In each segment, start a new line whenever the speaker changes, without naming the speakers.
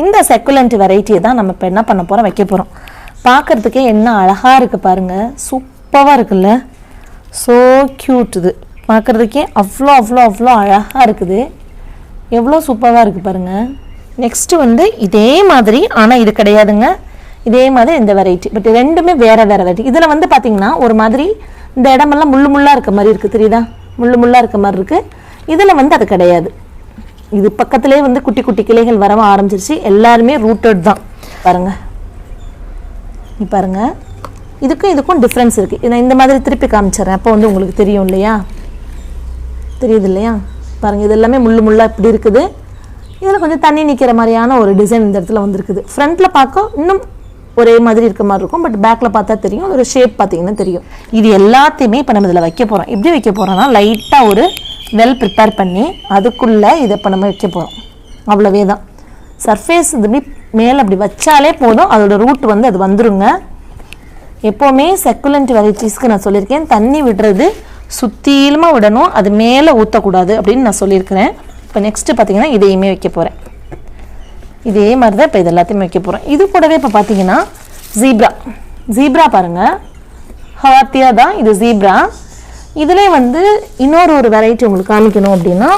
இந்த செக்குலண்ட் வெரைட்டியை தான் நம்ம இப்போ என்ன பண்ண போகிறோம் வைக்க போகிறோம் பார்க்குறதுக்கே என்ன அழகாக இருக்குது பாருங்கள் சூப்பராக இருக்குல்ல? ஸோ க்யூட் இது. பார்க்குறதுக்கே அவ்வளோ அவ்வளோ அவ்வளோ அழகாக இருக்குது. எவ்வளோ சூப்பராக இருக்குது பாருங்கள் நெக்ஸ்ட்டு வந்து இதே மாதிரி ஆனால் இது கிடையாதுங்க. இதே மாதிரி இந்த வெரைட்டி பட் ரெண்டுமே வேறு வேறு வெரைட்டி இதில் வந்து பார்த்திங்கன்னா ஒரு மாதிரி இந்த இடமெல்லாம் முள்ளு முள்ளாக இருக்க மாதிரி இருக்குது தெரியுதா? முள்ளு முள்ளாக இருக்க மாதிரி இருக்குது இதில் வந்து அது கிடையாது. இது பக்கத்திலே வந்து குட்டி குட்டி கிளைகள் வர ஆரம்பிச்சிருச்சு. எல்லாருமே ரூட்டட் தான். பாருங்கள் நீ பாருங்கள் இதுக்கும் இதுக்கும் டிஃப்ரென்ஸ் இருக்குது நான் இந்த மாதிரி திருப்பி காமிச்சிடுறேன். அப்போ வந்து உங்களுக்கு தெரியும் இல்லையா? தெரியுது இல்லையா? பாருங்கள் இது எல்லாமே முள்ளு முள்ளாக இப்படி இருக்குது. இதில் கொஞ்சம் தண்ணி நிற்கிற மாதிரியான ஒரு டிசைன் இந்த இடத்துல வந்திருக்குது. ஃப்ரண்ட்டில் பார்க்க இன்னும் ஒரே மாதிரி இருக்க மாதிரி இருக்கும். பட் பேக்கில் பார்த்தா தெரியும். ஒரு ஷேப் பார்த்தீங்கன்னா தெரியும். இது எல்லாத்தையுமே இப்போ நம்ம இதில் வைக்க போகிறோம் எப்படி வைக்க போகிறோம்னா லைட்டாக ஒரு வெல் ப்ரிப்பேர் பண்ணி அதுக்குள்ளே இதை இப்போ நம்ம வைக்க போகிறோம் அவ்வளவே தான். சர்ஃபேஸ் இது இப்படி மேலே அப்படி வச்சாலே போதும். அதோட ரூட் வந்து அது வந்துருங்க. எப்போவுமே செக்குலண்ட் வெரைட்டிஸ்க்கு நான் சொல்லியிருக்கேன். தண்ணி விடுறது சுத்தீலமாக விடணும். அது மேலே ஊற்றக்கூடாது அப்படின்னு நான் சொல்லியிருக்கிறேன். இப்போ நெக்ஸ்ட்டு பார்த்தீங்கன்னா இதையுமே வைக்க போகிறேன் இதே மாதிரி தான் இப்போ இது எல்லாத்தையும் வைக்க போகிறோம் இது கூடவே இப்போ பார்த்தீங்கன்னா ஜீப்ரா ஜீப்ரா பாருங்கள் ஹவாத்தியா தான் இது ஜீப்ரா இதிலே வந்து இன்னொரு ஒரு வெரைட்டி உங்களுக்கு காமிக்கணும் அப்படின்னா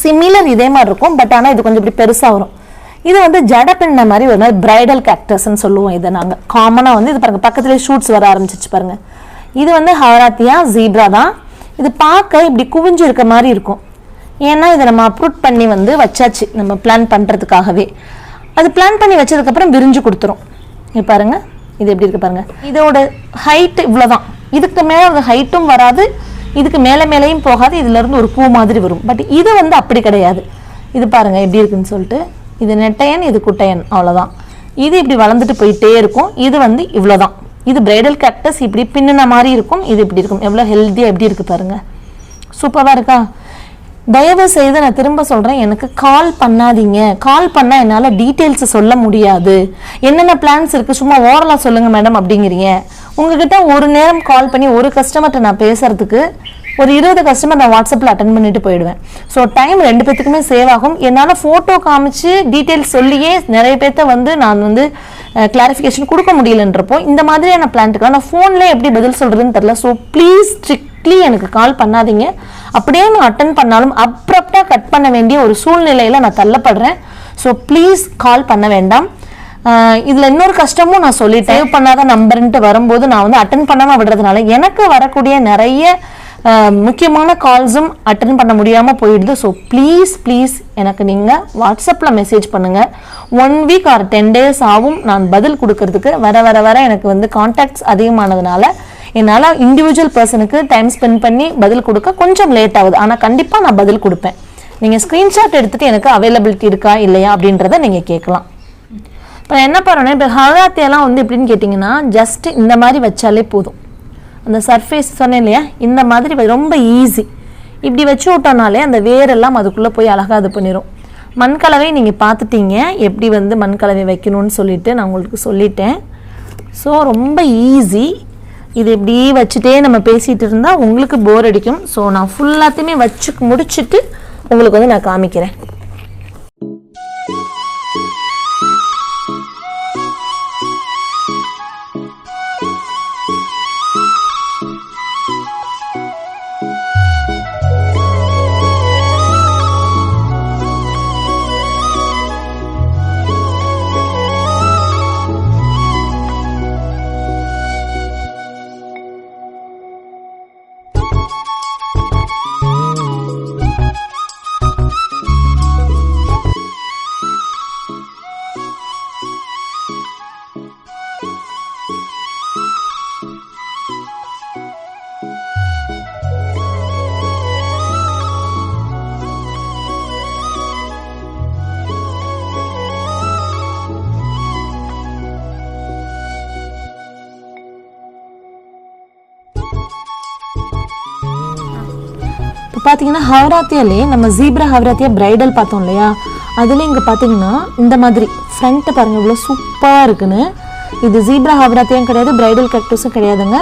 சிமிலர் இதே மாதிரி இருக்கும். பட் ஆனால் இது கொஞ்சம் இப்படி பெருசாக வரும். இது வந்து ஜடப்பின்ன மாதிரி ஒரு மாதிரி பிரைடல் கேக்டஸ்ன்னு சொல்லுவோம் இதை நாங்கள் காமனாக வந்து இது பாருங்க பக்கத்துலேயே ஷூட்ஸ் வர ஆரம்பிச்சிச்சு பாருங்கள் இது வந்து ஹவராத்தியா ஜீப்ரா தான். இது பார்க்க இப்படி குவிஞ்சு இருக்க மாதிரி இருக்கும். ஏன்னா இதை நம்ம அப்ரூட் பண்ணி வந்து வச்சாச்சு. நம்ம பிளான் பண்ணுறதுக்காகவே அது பிளான் பண்ணி வச்சதுக்கப்புறம் விரிஞ்சு கொடுத்துரும். இது பாருங்கள் இது எப்படி இருக்கு பாருங்கள் இதோட ஹைட் இவ்வளோதான் இதுக்கு மேலே அந்த ஹைட்டும் வராது. இதுக்கு மேலே மேலேயும் போகாது. இதுலேருந்து ஒரு பூ மாதிரி வரும். பட் இது வந்து அப்படி கிடையாது. இது பாருங்கள் எப்படி இருக்குன்னு சொல்லிட்டு. இது நெட்டையன் இது குட்டையன். அவ்வளோதான் இது இப்படி வளர்ந்துட்டு போயிட்டே இருக்கும். இது வந்து இவ்வளோதான் இது பிரைடல் கேக்டஸ் இப்படி பின்னின மாதிரி இருக்கும். இது இப்படி இருக்கும். எவ்வளோ ஹெல்த்தியாக எப்படி இருக்குது பாருங்கள் சூப்பராக இருக்கா? தயவு செய்து நான் திரும்ப சொல்கிறேன் எனக்கு கால் பண்ணாதீங்க. கால் பண்ணால் என்னால் டீட்டெயில்ஸ் சொல்ல முடியாது. என்னென்ன பிளான்ஸ் இருக்குது சும்மா ஓரலாக சொல்லுங்கள் மேடம் அப்படிங்கிறீங்க. உங்ககிட்ட ஒரு நேரம் கால் பண்ணி ஒரு கஸ்டமர்கிட்ட நான் பேசுறதுக்கு ஒரு இருபது கஸ்டமர் நான் வாட்ஸ்அப்பில் அட்டன் பண்ணிட்டு போயிடுவேன். ஸோ டைம் ரெண்டு பேத்துக்குமே சேவ் ஆகும். என்னால் ஃபோட்டோ காமிச்சு டீட்டெயில்ஸ் சொல்லியே நிறைய பேர்த்த வந்து நான் வந்து கிளாரிஃபிகேஷன் கொடுக்க முடியலன்றப்போ இந்த மாதிரியான பிளான்ட்டுக்கு நான் ஃபோன்லேயே எப்படி பதில் சொல்கிறதுன்னு தெரில ஸோ ப்ளீஸ் ஸ்ட்ரிக்ட்லி எனக்கு கால் பண்ணாதீங்க. அப்படியே நான் அட்டன் பண்ணாலும் அப்ரப்டாக கட் பண்ண வேண்டிய ஒரு சூழ்நிலையில் நான் தள்ளப்படுறேன். ஸோ ப்ளீஸ் கால் பண்ண வேண்டாம். இதில் இன்னொரு கஷ்டமும் நான் சொல்லிட்டேன். சேவ் பண்ணாத நம்பர்ன்ட்டு வரும்போது நான் வந்து அட்டன் பண்ணாமல் விடுறதுனால எனக்கு வரக்கூடிய நிறைய முக்கியமான கால்ஸும் அட்டன் பண்ண முடியாமல் போயிடுது. ஸோ ப்ளீஸ் ப்ளீஸ் எனக்கு நீங்கள் வாட்ஸ்அப்பில் மெசேஜ் பண்ணுங்கள் one week or ten days ஆகும் நான் பதில் கொடுக்கறதுக்கு. வர வர வர எனக்கு வந்து கான்டாக்ட்ஸ் அதிகமானதுனால என்னால் இண்டிவிஜுவல் பர்சனுக்கு டைம் ஸ்பெண்ட் பண்ணி பதில் கொடுக்க கொஞ்சம் லேட் ஆகுது. ஆனால் கண்டிப்பாக நான் பதில் கொடுப்பேன். நீங்கள் ஸ்க்ரீன்ஷாட் எடுத்துகிட்டு எனக்கு அவைலபிலிட்டி இருக்கா இல்லையா அப்படின்றத நீங்கள் கேட்கலாம். இப்போ என்ன பண்ணுறேன்னா இப்போ ஹராத்தியெல்லாம் வந்து எப்படின்னு கேட்டிங்கன்னா ஜஸ்ட் இந்த மாதிரி வச்சாலே போதும். அந்த சர்ஃபேஸ் சொன்னேன் இல்லையா? இந்த மாதிரி ரொம்ப ஈஸி இப்படி வச்சு விட்டோம்னாலே அந்த வேரெல்லாம் அதுக்குள்ளே போய் அழகாக இது பண்ணிடும் மண்கலவை நீங்கள் பார்த்துட்டீங்க. எப்படி வந்து மண்கலவை வைக்கணும்னு சொல்லிட்டு நான் உங்களுக்கு சொல்லிட்டேன். ஸோ ரொம்ப ஈஸி இது இப்படி வச்சுட்டே நம்ம பேசிகிட்டு இருந்தால் உங்களுக்கு போர் அடிக்கும். ஸோ நான் ஃபுல்லாத்தையுமே வச்சு முடிச்சுட்டு உங்களுக்கு வந்து நான் காமிக்கிறேன். பார்த்தீங்கன்னா ஹவராத்தியாலே நம்ம ஜீப்ரா ஹவராத்தியா பிரைடல் பார்த்தோம் இல்லையா? அதில் இங்கே பார்த்தீங்கன்னா இந்த மாதிரி ஃப்ரண்ட்டு பாருங்கள் இவ்வளோ சூப்பராக இருக்குன்னு. இது ஜீப்ரா ஹவராத்தியும் கிடையாது பிரைடல் கக்டஸும் கிடையாதுங்க.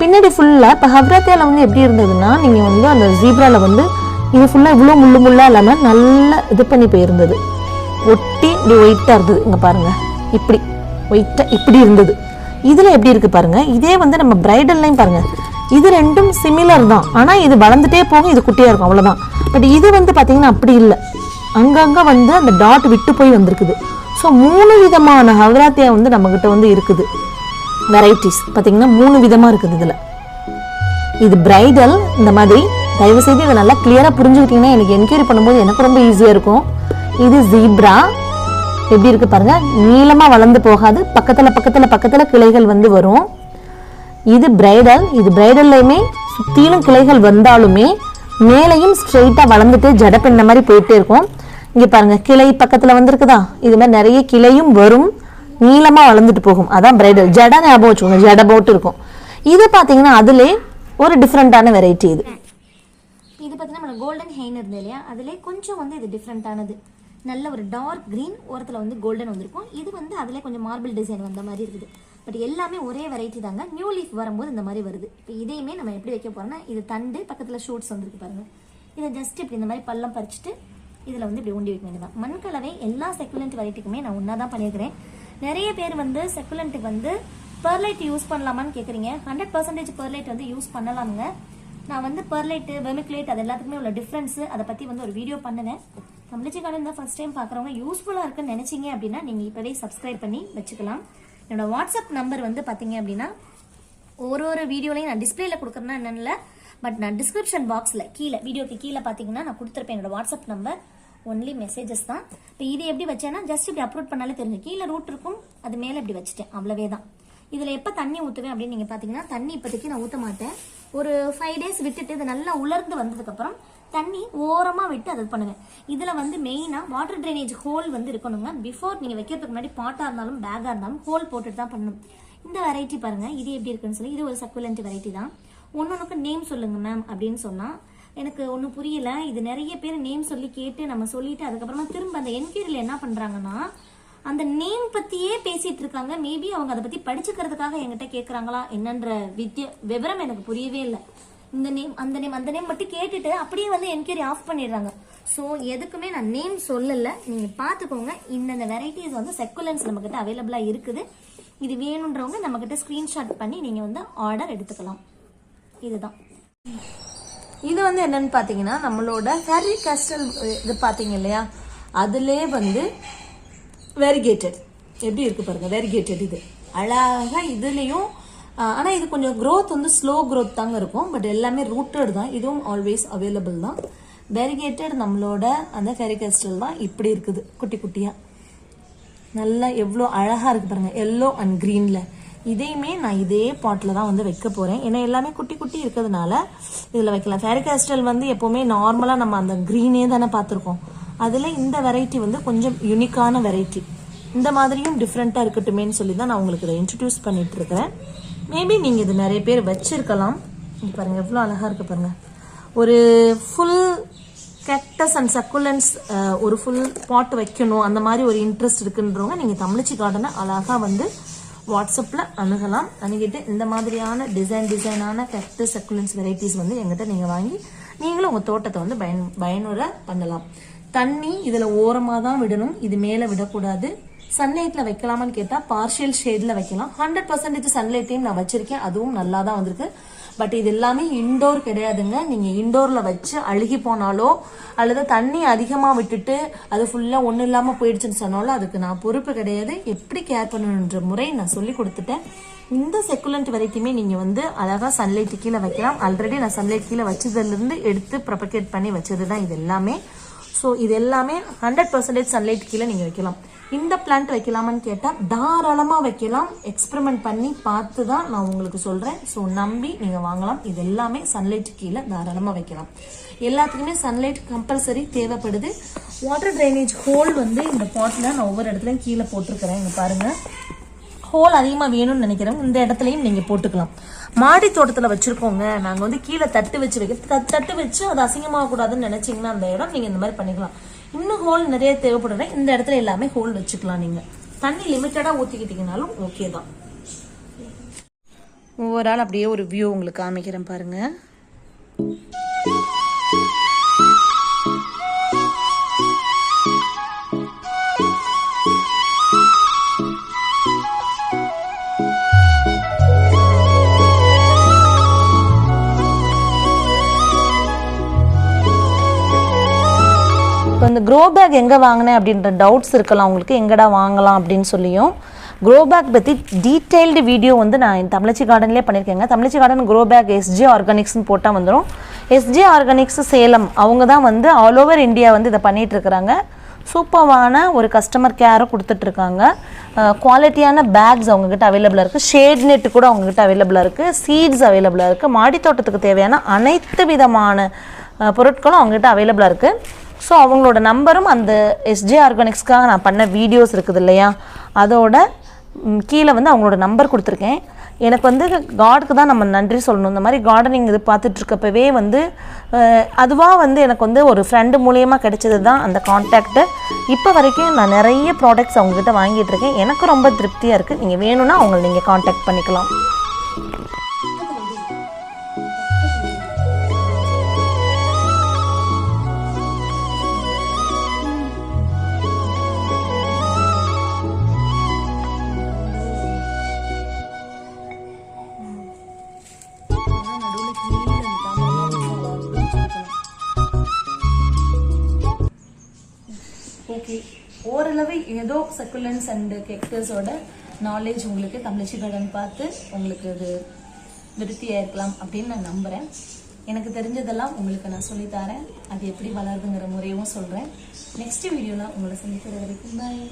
பின்னாடி ஃபுல்லாக இப்போ ஹவராத்தியாவில் வந்து எப்படி இருந்ததுன்னா நீங்கள் வந்து அந்த ஜீப்ராவில் வந்து இது ஃபுல்லாக இவ்வளோ முள்ளு முள்ளாக இல்லாமல் நல்லா இது பண்ணி போயிருந்தது. ஒட்டி இப்படி ஒயிட்டாக இருந்தது. இங்கே பாருங்கள் இப்படி ஒயிட்டாக இப்படி இருந்தது. இதில் எப்படி இருக்குது பாருங்கள் இதே வந்து நம்ம பிரைடல்லையும் பாருங்கள் இது ரெண்டும் சிமிலர் தான். ஆனால் இது வளர்ந்துட்டே போகும் இது குட்டியாக இருக்கும் அவ்வளோதான் பட் இது வந்து பார்த்தீங்கன்னா அப்படி இல்லை. அங்கங்கே வந்து அந்த டாட் விட்டு போய் வந்திருக்குது. ஸோ மூணு விதமான ஹவராத்தியா வந்து நம்மக்கிட்ட வந்து இருக்குது. வெரைட்டிஸ் பார்த்தீங்கன்னா மூணு விதமாக இருக்குது இதில். இது பிரைடல் இந்த மாதிரி. தயவு செய்து இதை நல்லா கிளியராக புரிஞ்சுக்கிட்டீங்கன்னா எனக்கு என்கொயரி பண்ணும்போது எனக்கு ரொம்ப ஈஸியாக இருக்கும். இது ஜீப்ரா எப்படி இருக்குது பாருங்கள் நீளமாக வளர்ந்து போகாது. பக்கத்தில் பக்கத்தில் பக்கத்தில் கிளைகள் வந்து வரும். இது பிரைடல் இது பிரைடல்லையுமே சுற்றிலும் கிளைகள் வந்தாலுமே மேலையும் ஸ்ட்ரெயிட்டாக வளர்ந்துட்டு ஜடப்பின்ன மாதிரி போயிட்டே இருக்கும். இங்கே பாருங்க கிளை பக்கத்தில் வந்திருக்குதா? இது மாதிரி நிறைய கிளையும் வரும் நீளமாக வளர்ந்துட்டு போகும். அதான் பிரைடல் ஜட ஞாபகம் வச்சுக்கோங்க ஜட போட்டு இருக்கும். இது பார்த்தீங்கன்னா அதுலே ஒரு டிஃப்ரெண்ட்டான வெரைட்டி இது.
இது பார்த்தீங்கன்னா நம்ம கோல்டன் ஹெயின் இருந்தது இல்லையா? அதிலே கொஞ்சம் வந்து இது டிஃப்ரெண்ட்டானது நல்ல ஒரு டார்க் க்ரீன் ஓரத்தில் வந்து கோல்டன் வந்திருக்கும். இது வந்து அதிலே கொஞ்சம் மார்பிள் டிசைன் வந்த மாதிரி இருக்குது. பட் எல்லாமே ஒரே வெரைட்டி தாங்க. நியூ லீஃப் வரும்போது இந்த மாதிரி வருது. இப்போ இதையுமே நம்ம எப்படி வைக்க போறோம்னா இது தண்டு பக்கத்தில் ஷூட்ஸ் வந்திருக்கு பாருங்க. இதை ஜஸ்ட் இப்படி இந்த மாதிரி பள்ளம் பறிச்சுட்டு இதில் வந்து இப்படி உண்டி வைக்க வேண்டியதான் மண்கலவை எல்லா செக்குலண்ட் வெரைட்டிக்குமே நான் ஒன்றா தான் பண்ணியிருக்கிறேன். நிறைய பேர் வந்து செக்குலண்ட்டுக்கு வந்து பெர்லைட் யூஸ் பண்ணலாமான்னு கேட்குறீங்க ஹண்ட்ரட் பர்சன்டேஜ் பெர்லைட் வந்து யூஸ் பண்ணலாமுங்க. நான் வந்து பெர்லைட்டு வெமிக்லேட் அது எல்லாத்துக்குமே உள்ள டிஃப்ரென்ஸ் அதை பற்றி வந்து ஒரு வீடியோ பண்ணுவேன் தமிழ்ச்சி கார்டன் தான் ஃபர்ஸ்ட் டைம் பார்க்குறவங்க யூஸ்ஃபுல்லாக இருக்குன்னு நினச்சிங்க அப்படின்னா நீங்கள் இப்போவே சப்ஸ்கிரைப் பண்ணி வச்சுக்கலாம். என்னோட வாட்ஸ்அப் நம்பர் வந்து பார்த்தீங்க அப்படின்னா ஒரு ஒரு வீடியோலையும் நான் டிஸ்பிளேல கொடுக்குறேன்னா என்னன்னு பட் நான் டிஸ்கிரிப்ஷன் பாக்ஸில் கீழே வீடியோக்கு கீழே பார்த்தீங்கன்னா நான் கொடுத்துருப்பேன் என்னோட வாட்ஸ்அப் நம்பர். ஒன்லி மெசேஜஸ் தான். இப்போ இது எப்படி வச்சேன்னா ஜஸ்ட் இப்படி அப்லோட் பண்ணாலே தெரிஞ்சு கீழே ரூட் இருக்கும் அது மேலே இப்படி வச்சுட்டேன் அவ்வளவே தான். இதில் எப்போ தண்ணி ஊற்றுவேன் அப்படின்னு நீங்கள் பார்த்தீங்கன்னா தண்ணி இப்போதைக்கு நான் ஊற்ற மாட்டேன். ஒரு ஃபைவ் டேஸ் விட்டுட்டு இது நல்லா உலர்ந்து வந்ததுக்கப்புறம் தண்ணி ஓரமாக விட்டு அதை பண்ணுங்கள் இதில் வந்து மெயினாக வாட்டர் ட்ரைனேஜ் ஹோல் வந்து இருக்கணுங்க. பிஃபோர் நீங்கள் வைக்கிறதுக்கு முன்னாடி பாட்டாக இருந்தாலும் பேக்காக இருந்தாலும் ஹோல் போட்டுட்டு தான் பண்ணணும். இந்த வெரைட்டி பாருங்கள் இது எப்படி இருக்குன்னு சொல்லி இது ஒரு சக்குலண்ட் வெரைட்டி தான். ஒன்னொன்னுக்கு நேம் சொல்லுங்க மேம் அப்படின்னு சொன்னால் எனக்கு ஒன்றும் புரியல. இது நிறைய பேர் நேம் சொல்லி கேட்டு நம்ம சொல்லிட்டு அதுக்கப்புறமா திரும்ப அந்த என்கொயரியில் என்ன பண்ணுறாங்கன்னா அந்த நேம் பத்தியே பேசிட்டு இருக்காங்க. மேபி அவங்க அதை பத்தி படிச்சுக்கிறதுக்காக என்கிட்ட கேக்குறாங்களா என்னன்ற வித்திய விவரம் எனக்கு புரியவே இல்லை. இந்த நேம் அந்த நேம் அந்த நேம் மட்டும் கேட்டுட்டு அப்படியே வந்து என்கொயரி ஆஃப் பண்ணிடுறாங்க. ஸோ எதுக்குமே நான் நேம் சொல்லல. நீங்க பாத்துக்கோங்க இந்தந்த வெரைட்டிஸ் வந்து செக்குலன்ஸ் நம்ம கிட்ட அவைலபிளா இருக்குது. இது வேணுன்றவங்க நம்ம கிட்ட ஸ்கிரீன்ஷாட் பண்ணி நீங்க வந்து ஆர்டர் எடுத்துக்கலாம். இதுதான்.
இது வந்து என்னன்னு பாத்தீங்கன்னா நம்மளோட ஃபேரி கேஸ்டல் இது பாத்தீங்க இல்லையா? அதுலே வந்து வெரிகேட்டட் எப்படி இருக்கு பாருங்க வெரிகேட்டட் இது. அழகா இதுலயும் ஆனால் இது கொஞ்சம் க்ரோத் வந்து ஸ்லோ க்ரோத் தாங்க இருக்கும். பட் எல்லாமே ரூட்டட் தான். இதுவும் ஆல்வேஸ் அவைலபிள் தான். வெரிகேட்டட் நம்மளோட அந்த ஃபெரிகஸ்டல் தான் இப்படி இருக்குது. குட்டி குட்டியாக நல்லா எவ்வளோ அழகாக இருக்கு பாருங்கள் எல்லோ அண்ட் க்ரீனில் இதையுமே நான் இதே பாட்டில் தான் வந்து வைக்க போகிறேன் ஏன்னா எல்லாமே குட்டி குட்டி இருக்கிறதுனால இதில் வைக்கலாம். ஃபேரிகாஸ்டல் வந்து எப்போவுமே நார்மலாக நம்ம அந்த க்ரீனே தானே பார்த்துருக்கோம். அதில் இந்த வெரைட்டி வந்து கொஞ்சம் யூனிக்கான வெரைட்டி இந்த மாதிரியும் டிஃப்ரெண்ட்டாக இருக்கட்டுமேன்னு சொல்லி தான் நான் உங்களுக்கு இதை இன்ட்ரடியூஸ் பண்ணிகிட்டு இருக்கிறேன். மேபி நீங்கள் இது நிறைய பேர் வச்சுருக்கலாம். இங்க பாருங்க எவ்வளோ அழகாக இருக்கு பாருங்க. ஒரு ஃபுல் கேக்டஸ் அண்ட் சக்குலன்ஸ் ஒரு ஃபுல் பாட் வைக்கணும். அந்த மாதிரி ஒரு இன்ட்ரெஸ்ட் இருக்குன்றவங்க நீங்கள் தமிழ்ச்சி கார்டனை அழகாக வந்து வாட்ஸ்அப்பில் அணுகலாம். அணுகிட்டு இந்த மாதிரியான டிசைன் டிசைனான கேக்டஸ் சக்குலன்ஸ் வெரைட்டிஸ் வந்து எங்கிட்ட நீங்கள் வாங்கி நீங்களும் உங்கள் தோட்டத்தை வந்து பயன் பயனுற பண்ணலாம். தண்ணி இதில் ஓரமாக தான் விடணும். இது மேலே விடக்கூடாது. சன்லைட்ல வைக்கலாமான்னு கேட்டா பார்ஷியல் ஷேட்ல வைக்கலாம். ஹண்ட்ரட் பர்சன்டேஜ் சன்லைட்டையும் நான் வச்சிருக்கேன். அதுவும் நல்லா தான் வந்திருக்கு. பட் இது எல்லாமே இன்டோர் கிடையாதுங்க. நீங்க இன்டோர்ல வச்சு அழுகி போனாலோ அல்லது தண்ணி அதிகமா விட்டுட்டு அது ஃபுல்லா ஒண்ணு இல்லாம போயிடுச்சுன்னு சொன்னாலும் அதுக்கு நான் பொறுப்பு கிடையாது. எப்படி கேர் பண்ணணுன்ற முறை நான் சொல்லி கொடுத்துட்டேன். இந்த செக்குலண்ட் வரைக்குமே நீங்க வந்து அழகா சன்லைட் கீழே வைக்கலாம். ஆல்ரெடி நான் சன்லைட் கீழே வச்சதுல இருந்து எடுத்து ப்ரொபகேட் பண்ணி வச்சது தான் இது எல்லாமே. ஸோ இது எல்லாமே ஹண்ட்ரட் பர்சன்டேஜ் சன்லைட் கீழே நீங்கள் வைக்கலாம். இந்த பிளான்ட் வைக்கலாமான்னு கேட்டால் தாராளமாக வைக்கலாம். எக்ஸ்பெரிமெண்ட் பண்ணி பார்த்து தான் நான் உங்களுக்கு சொல்கிறேன் ஸோ நம்பி நீங்கள் வாங்கலாம். இது எல்லாமே சன்லைட் கீழே தாராளமாக வைக்கலாம். எல்லாத்துக்குமே சன்லைட் கம்பல்சரி தேவைப்படுது. வாட்டர் ட்ரைனேஜ் ஹோல் வந்து இந்த பாட்டில் நான் ஒவ்வொரு இடத்துலையும் கீழே போட்டிருக்கிறேன். இங்கே பாருங்கள் ஹோல் அதிகமாக வேணும்னு நினைக்கிறவங்க இந்த இடத்துலையும் நீங்கள் போட்டுக்கலாம். மாடி தோட்டத்தில் வச்சுருக்கோங்க நாங்கள் வந்து கீழே தட்டு வச்சு வைக்க த- தட்டு வச்சு அது அசிங்கமாக கூடாதுன்னு நினச்சிங்கன்னா அந்த இடம் நீங்கள் இந்த மாதிரி பண்ணிக்கலாம். இன்னும் ஹோல் நிறைய தேவைப்படுற இந்த இடத்துல எல்லாமே ஹோல் வச்சுக்கலாம் நீங்கள் தண்ணி லிமிட்டடாக ஊற்றிக்கிட்டிங்கனாலும் ஓகே தான். ஓவரால் அப்படியே ஒரு வியூ உங்களுக்கு காமிக்கிறேன் பாருங்கள் க்ரோ பேக் எங்கே வாங்கினேன் அப்படின்ற டவுட்ஸ் இருக்கலாம். உங்களுக்கு எங்கடா வாங்கலாம் அப்படின்னு சொல்லியும். க்ரோ பேக் பற்றி டீட்டெயில்டு வீடியோ வந்து நான் தமிழச்சி கார்டன்லேயே பண்ணியிருக்கேங்க Tamizhachi garden grow bag SJ ஆர்கானிக்ஸ்னு போட்டால் வந்துடும் எஸ்ஜே ஆர்கானிக்ஸ் சேலம் அவங்க தான் வந்து ஆல் ஓவர் இந்தியா வந்து இதை பண்ணிகிட்ருக்குறாங்க சூப்பரான ஒரு கஸ்டமர் கேரும் கொடுத்துட்ருக்காங்க குவாலிட்டியான பேக்ஸ் அவங்கக்கிட்ட அவைலபிளாக இருக்குது ஷேட் நெட்டு கூட அவங்கக்கிட்ட அவைலபிளாக இருக்குது சீட்ஸ் அவைலபிளாக இருக்குது மாடித்தோட்டத்துக்கு தேவையான அனைத்து விதமான பொருட்களும் அவங்ககிட்ட அவைலபிளாக இருக்குது ஸோ அவங்களோட நம்பரும் அந்த எஸ்ஜே ஆர்கானிக்ஸ்க்காக நான் பண்ண வீடியோஸ் இருக்குது இல்லையா? அதோட கீழே வந்து அவங்களோட நம்பர் கொடுத்துருக்கேன். எனக்கு வந்து காடுக்கு தான் நம்ம நன்றி சொல்லணும். இந்த மாதிரி கார்டனிங் இது பார்த்துட்ருக்கப்பவே வந்து அதுவாக வந்து எனக்கு வந்து ஒரு ஃப்ரெண்டு மூலியமாக கிடைச்சது தான் அந்த கான்டாக்ட்டு இப்போ வரைக்கும் நான் நிறைய ப்ராடக்ட்ஸ் அவங்கக்கிட்ட வாங்கிட்டு இருக்கேன். எனக்கு ரொம்ப திருப்தியாக இருக்குது நீங்கள் வேணும்னா அவங்களை நீங்கள் காண்டாக்ட் பண்ணிக்கலாம். ஓகே ஓரளவு ஏதோ சக்குலன்ஸ் அண்ட் கெக்டர்ஸோட நாலேஜ் உங்களுக்கு தமிழச்சி கடன் பார்த்து உங்களுக்கு அது திருப்தியாக இருக்கலாம் அப்படின்னு நான் நம்புகிறேன் எனக்கு தெரிஞ்சதெல்லாம் உங்களுக்கு நான் சொல்லித்தரேன் அது எப்படி வளருதுங்கிற முறையும் சொல்கிறேன் நெக்ஸ்ட் வீடியோவில் உங்களை சந்திக்கிற வரைக்கும் பாய்